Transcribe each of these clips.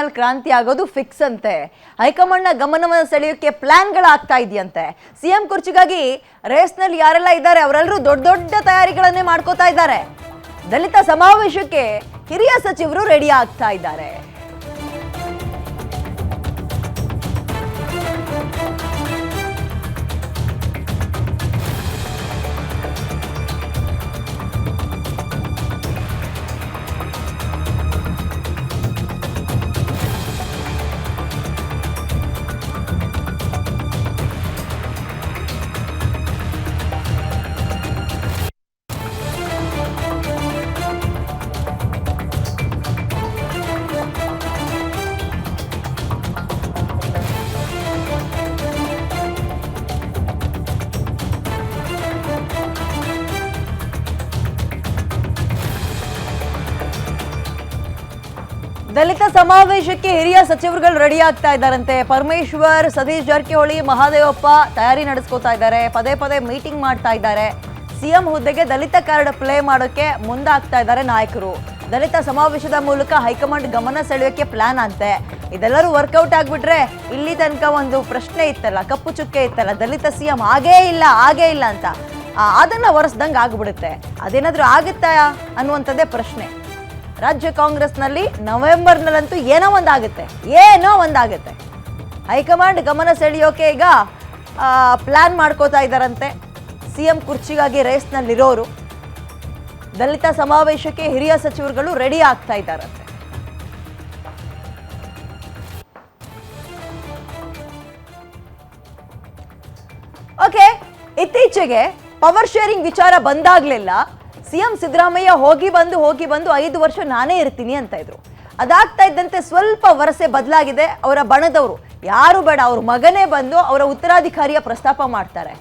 ನಲ್ಲಿ ಕ್ರಾಂತಿ ಆಗೋದು ಫಿಕ್ಸ್ ಅಂತೆ. ಹೈಕಮಾಂಡ್ನ ಗಮನವನ್ನು ಸೆಳೆಯೋಕೆ ಪ್ಲ್ಯಾನ್ಗಳಾಗ್ತಾ ಇದೆಯಂತೆ. ಸಿಎಂ ಕುರ್ಚಿಗಾಗಿ ರೇಸ್ನಲ್ಲಿ ಯಾರೆಲ್ಲ ಇದ್ದಾರೆ ಅವರೆಲ್ಲರೂ ದೊಡ್ಡ ದೊಡ್ಡ ತಯಾರಿಗಳನ್ನೇ ಮಾಡ್ಕೋತಾ ಇದ್ದಾರೆ. ದಲಿತ ಸಮಾವೇಶಕ್ಕೆ ಹಿರಿಯ ಸಚಿವರು ರೆಡಿ ಆಗ್ತಾ ಇದ್ದಾರೆ. ದಲಿತ ಸಮಾವೇಶಕ್ಕೆ ಹಿರಿಯ ಸಚಿವರುಗಳು ರೆಡಿ ಆಗ್ತಾ ಇದ್ದಾರಂತೆ. ಪರಮೇಶ್ವರ್, ಸತೀಶ್ ಜಾರಕಿಹೊಳಿ, ಮಹಾದೇವಪ್ಪ ತಯಾರಿ ನಡೆಸ್ಕೋತಾ ಇದ್ದಾರೆ. ಪದೇ ಪದೇ ಮೀಟಿಂಗ್ ಮಾಡ್ತಾ ಇದ್ದಾರೆ. ಸಿಎಂ ಹುದ್ದೆಗೆ ದಲಿತ ಕಾರ್ಡ್ ಪ್ಲೇ ಮಾಡೋಕೆ ಮುಂದಾಗ್ತಾ ಇದ್ದಾರೆ ನಾಯಕರು. ದಲಿತ ಸಮಾವೇಶದ ಮೂಲಕ ಹೈಕಮಾಂಡ್ ಗಮನ ಸೆಳೆಯೋಕೆ ಪ್ಲಾನ್ ಅಂತೆ. ಇದೆಲ್ಲರೂ ವರ್ಕೌಟ್ ಆಗಿಬಿಟ್ರೆ ಇಲ್ಲಿ ತನಕ ಒಂದು ಪ್ರಶ್ನೆ ಇತ್ತಲ್ಲ, ಕಪ್ಪು ಚುಕ್ಕೆ ಇತ್ತಲ್ಲ, ದಲಿತ ಸಿಎಂ ಆಗೇ ಇಲ್ಲ ಆಗೇ ಇಲ್ಲ ಅಂತ. ಅದನ್ನ ಒರೆಸ್ದಂಗೆ ಆಗಿಬಿಡುತ್ತೆ. ಅದೇನಾದರೂ ಆಗುತ್ತಾ ಅನ್ನುವಂಥದ್ದೇ ಪ್ರಶ್ನೆ. ರಾಜ್ಯ ಕಾಂಗ್ರೆಸ್ನಲ್ಲಿ ನವೆಂಬರ್ನಲ್ಲಂತೂ ಏನೋ ಒಂದಾಗುತ್ತೆ ಏನೋ ಒಂದಾಗುತ್ತೆ. ಹೈಕಮಾಂಡ್ ಗಮನ ಸೆಳೆಯೋಕೆ ಈಗ ಪ್ಲಾನ್ ಮಾಡ್ಕೋತಾ ಇದ್ದಾರಂತೆ. C M ಕುರ್ಚಿಗಾಗಿ ರೇಸ್ನಲ್ಲಿರೋರು. ದಲಿತ ಸಮಾವೇಶಕ್ಕೆ ಹಿರಿಯ ಸಚಿವರುಗಳು ರೆಡಿ ಆಗ್ತಾ ಇದ್ದಾರಂತೆ. ಓಕೆ, ಇತ್ತೀಚೆಗೆ ಪವರ್ ಶೇರಿಂಗ್ ವಿಚಾರ ಬಂದಾಗ್ಲೆಲ್ಲ ಸಿಎಂ ಸಿದ್ದರಾಮಯ್ಯ ಹೋಗಿ ಬಂದು ಹೋಗಿ ಬಂದು ಐದು ವರ್ಷ ನಾನೇ ಇರ್ತೀನಿ ಅಂತ ಇದ್ರು. ಅದಾಗ್ತಾ ಇದ್ದಂತೆ ಸ್ವಲ್ಪ ವರಸೆ ಬದಲಾಗಿದೆ. ಅವರ ಬಣದವರು ಯಾರು ಬೇಡ, ಅವ್ರ ಮಗನೇ ಬಂದು ಅವರ ಉತ್ತರಾಧಿಕಾರಿಯ ಪ್ರಸ್ತಾಪ ಮಾಡ್ತಾರೆ.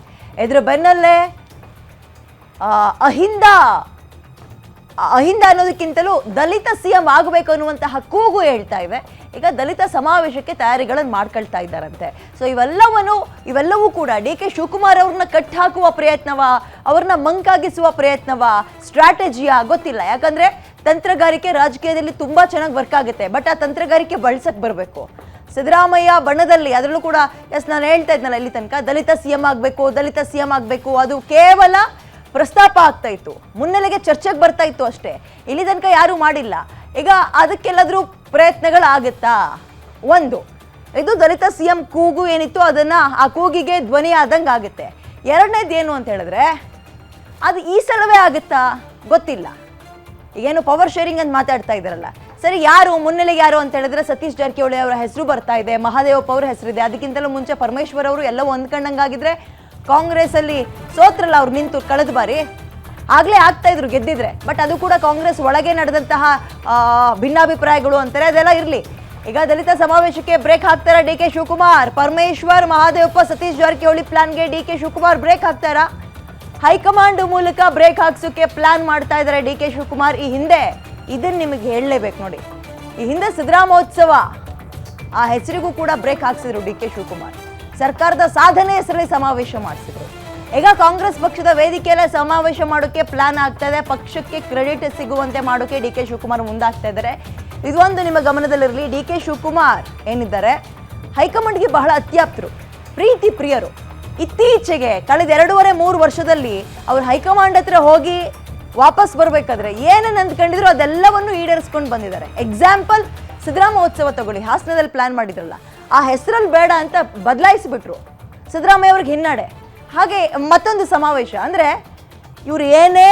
ಇದ್ರ ಬೆನ್ನಲ್ಲೇ ಅಹಿಂದ ಅಹಿಂದ ಅನ್ನೋದಕ್ಕಿಂತಲೂ ದಲಿತ ಸಿಎಂ ಆಗಬೇಕು ಅನ್ನುವಂತಹ ಕೂಗು ಹೇಳ್ತಾ ಇವೆ. ಈಗ ದಲಿತ ಸಮಾವೇಶಕ್ಕೆ ತಯಾರಿಗಳನ್ನು ಮಾಡ್ಕೊಳ್ತಾ ಇದ್ದಾರಂತೆ. ಸೊ ಇವೆಲ್ಲವನ್ನು, ಇವೆಲ್ಲವೂ ಕೂಡ ಡಿ ಕೆ ಶಿವಕುಮಾರ್ ಅವ್ರನ್ನ ಕಟ್ ಹಾಕುವ ಪ್ರಯತ್ನವ, ಅವ್ರನ್ನ ಮಂಕಾಗಿಸುವ ಪ್ರಯತ್ನವ ಸ್ಟ್ರಾಟಜಿಯಾ ಗೊತ್ತಿಲ್ಲ. ಯಾಕಂದ್ರೆ ತಂತ್ರಗಾರಿಕೆ ರಾಜಕೀಯದಲ್ಲಿ ತುಂಬಾ ಚೆನ್ನಾಗಿ ವರ್ಕ್ ಆಗುತ್ತೆ. ಬಟ್ ಆ ತಂತ್ರಗಾರಿಕೆ ಬಳಸಕ್ ಬರಬೇಕು. ಸಿದ್ದರಾಮಯ್ಯ ಬಣ್ಣದಲ್ಲಿ ಅದರಲ್ಲೂ ಕೂಡ ಎಸ್ ನಾನು ಹೇಳ್ತಾ ಇದ್ನಲ್ಲ ಇಲ್ಲಿ ತನಕ, ದಲಿತ ಸಿಎಂ ಆಗಬೇಕು, ದಲಿತ ಸಿಎಂ ಆಗಬೇಕು, ಅದು ಕೇವಲ ಪ್ರಸ್ತಾಪ ಆಗ್ತಾ ಇತ್ತು. ಮುನ್ನೆಲೆಗೆ ಚರ್ಚೆಗೆ ಬರ್ತಾ ಇತ್ತು ಅಷ್ಟೇ. ಇಲ್ಲಿ ತನಕ ಯಾರೂ ಮಾಡಿಲ್ಲ. ಈಗ ಅದಕ್ಕೆಲ್ಲಾದ್ರೂ ಪ್ರಯತ್ನಗಳಾಗುತ್ತಾ? ಒಂದು, ಇದು ದಲಿತ ಸಿ ಎಂ ಕೂಗು ಏನಿತ್ತು ಅದನ್ನ ಆ ಕೂಗಿಗೆ ಧ್ವನಿ ಆದಂಗೆ ಆಗುತ್ತೆ ಎರಡನೇದು ಏನು ಅಂತ ಹೇಳಿದ್ರೆ, ಅದು ಈ ಸಲವೇ ಆಗುತ್ತಾ? ಗೊತ್ತಿಲ್ಲ. ಈಗೇನು ಪವರ್ ಶೇರಿಂಗ್ ಅಂತ ಮಾತಾಡ್ತಾ ಇದ್ದಾರಲ್ಲ. ಸರಿ, ಯಾರು, ಮುನ್ನೆಲೆಗೆ ಯಾರು ಅಂತ ಹೇಳಿದ್ರೆ ಸತೀಶ್ ಜಾರಕಿಹೊಳಿ ಅವರ ಹೆಸರು ಬರ್ತಾ ಇದೆ, ಮಹಾದೇವಪ್ಪ ಅವರ ಹೆಸರಿದೆ ಅದಕ್ಕಿಂತಲೂ ಮುಂಚೆ ಪರಮೇಶ್ವರ್ ಅವರು ಎಲ್ಲ ಹೊಂದ್ಕೊಂಡಂಗಾಗಿದ್ರೆ ಕಾಂಗ್ರೆಸ್ ಅಲ್ಲಿ ಸೋತ್ರಲ್ಲ ಅವ್ರು ನಿಂತು ಕಳೆದ ಬಾರಿ. ಆಗ್ಲೇ ಆಗ್ತಾ ಇದ್ರು, ಗೆದ್ದಿದ್ರೆ. ಬಟ್ ಅದು ಕೂಡ ಕಾಂಗ್ರೆಸ್ ಒಳಗೆ ನಡೆದಂತಹ ಭಿನ್ನಾಭಿಪ್ರಾಯಗಳು ಅಂತಾರೆ, ಅದೆಲ್ಲ ಇರಲಿ. ಈಗ ದಲಿತ ಸಮಾವೇಶಕ್ಕೆ ಬ್ರೇಕ್ ಹಾಕ್ತಾರಾ ಡಿ ಕೆ ಶಿವಕುಮಾರ್? ಪರಮೇಶ್ವರ್, ಮಹಾದೇವಪ್ಪ, ಸತೀಶ್ ಜಾರಕಿಹೊಳಿ ಪ್ಲಾನ್ಗೆ ಡಿ ಕೆ ಶಿವಕುಮಾರ್ ಬ್ರೇಕ್ ಹಾಕ್ತಾರಾ? ಹೈಕಮಾಂಡ್ ಮೂಲಕ ಬ್ರೇಕ್ ಹಾಕ್ಸೋಕೆ ಪ್ಲಾನ್ ಮಾಡ್ತಾ ಇದ್ದಾರೆ ಡಿ ಕೆ ಶಿವಕುಮಾರ್ ಈ ಹಿಂದೆ. ಇದನ್ನ ನಿಮಗೆ ಹೇಳಲೇಬೇಕು ನೋಡಿ. ಈ ಹಿಂದೆ ಸಿದ್ದರಾಮೋತ್ಸವ, ಆ ಹೆಸರಿಗೂ ಕೂಡ ಬ್ರೇಕ್ ಹಾಕ್ಸಿದ್ರು ಡಿ ಕೆ ಶಿವಕುಮಾರ್. ಸರ್ಕಾರದ ಸಾಧನೆ ಹೆಸರಲ್ಲಿ ಸಮಾವೇಶ ಮಾಡಿಸಿದ್ರು. ಈಗ ಕಾಂಗ್ರೆಸ್ ಪಕ್ಷದ ವೇದಿಕೆಯಲ್ಲೇ ಸಮಾವೇಶ ಮಾಡೋಕೆ ಪ್ಲಾನ್ ಆಗ್ತಾ ಇದೆ. ಪಕ್ಷಕ್ಕೆ ಕ್ರೆಡಿಟ್ ಸಿಗುವಂತೆ ಮಾಡೋಕೆ ಡಿ ಕೆ ಶಿವಕುಮಾರ್ ಮುಂದಾಗ್ತಾ ಇದ್ದಾರೆ. ಇದೊಂದು ನಿಮ್ಮ ಗಮನದಲ್ಲಿರಲಿ. ಡಿ ಕೆ ಶಿವಕುಮಾರ್ ಏನಿದ್ದಾರೆ? ಹೈಕಮಾಂಡ್ಗೆ ಬಹಳ ಅತ್ಯಾಪ್ತರು. ಪ್ರೀತಿ ಪ್ರಿಯರು. ಇತ್ತೀಚೆಗೆ ಕಳೆದ ಎರಡೂವರೆ ಮೂರು ವರ್ಷದಲ್ಲಿ ಅವರು ಹೈಕಮಾಂಡ್ ಹತ್ರ ಹೋಗಿ ವಾಪಸ್ ಬರಬೇಕಾದ್ರೆ ಏನೇನು ಅಂದ್ಕೊಂಡಿದ್ರು ಅದೆಲ್ಲವನ್ನು ಈಡೇರಿಸ್ಕೊಂಡು ಬಂದಿದ್ದಾರೆ. ಎಕ್ಸಾಂಪಲ್ ಸಿದ್ದರಾಮೋತ್ಸವ ತಗೊಳ್ಳಿ. ಹಾಸನದಲ್ಲಿ ಪ್ಲಾನ್ ಮಾಡಿದ್ರಲ್ಲ. ಆ ಹೆಸರಲ್ಲಿ ಬೇಡ ಅಂತ ಬದಲಾಯಿಸಿಬಿಟ್ರು. ಸಿದ್ದರಾಮಯ್ಯ ಅವ್ರಿಗೆ ಹಿನ್ನಡೆ. ಹಾಗೆ ಮತ್ತೊಂದು ಸಮಾವೇಶ. ಅಂದ್ರೆ ಇವ್ರು ಏನೇ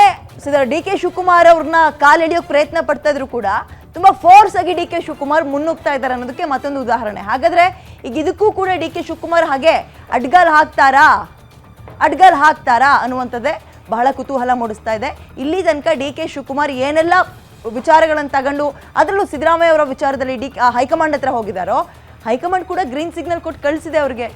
ಡಿ ಕೆ ಶಿವಕುಮಾರ್ ಅವ್ರನ್ನ ಕಾಲೆಳೆಯೋಕೆ ಪ್ರಯತ್ನ ಪಡ್ತಾ ಇದ್ರು ಕೂಡ ತುಂಬಾ ಫೋರ್ಸ್ ಆಗಿ ಡಿ ಕೆ ಶಿವಕುಮಾರ್ ಮುನ್ನುಗ್ತಾ ಇದ್ದಾರೆ ಅನ್ನೋದಕ್ಕೆ ಮತ್ತೊಂದು ಉದಾಹರಣೆ. ಹಾಗಾದ್ರೆ ಈಗ ಇದಕ್ಕೂ ಕೂಡ ಡಿ ಕೆ ಶಿವಕುಮಾರ್ ಹಾಗೆ ಅಡ್ಗಾಲ್ ಹಾಕ್ತಾರಾ? ಅಡ್ಗಾಲ್ ಹಾಕ್ತಾರಾ ಅನ್ನುವಂಥದ್ದೇ ಬಹಳ ಕುತೂಹಲ ಮೂಡಿಸ್ತಾ ಇದೆ. ಇಲ್ಲಿ ತನಕ ಡಿ ಕೆ ಶಿವಕುಮಾರ್ ಏನೆಲ್ಲ ವಿಚಾರಗಳನ್ನು ತಗೊಂಡು ಅದರಲ್ಲೂ ಸಿದ್ದರಾಮಯ್ಯ ಅವರ ವಿಚಾರದಲ್ಲಿ ಡಿ ಹೈಕಮಾಂಡ್ ಹತ್ರ ಹೋಗಿದ್ದಾರೋ? ಹೈಕಮಾಂಡ್ ಕೂಡ ಗ್ರೀನ್ ಸಿಗ್ನಲ್ ಕೊಟ್ಟು ಕಳಿಸಿದೆ ಅವ್ರಿಗೆ.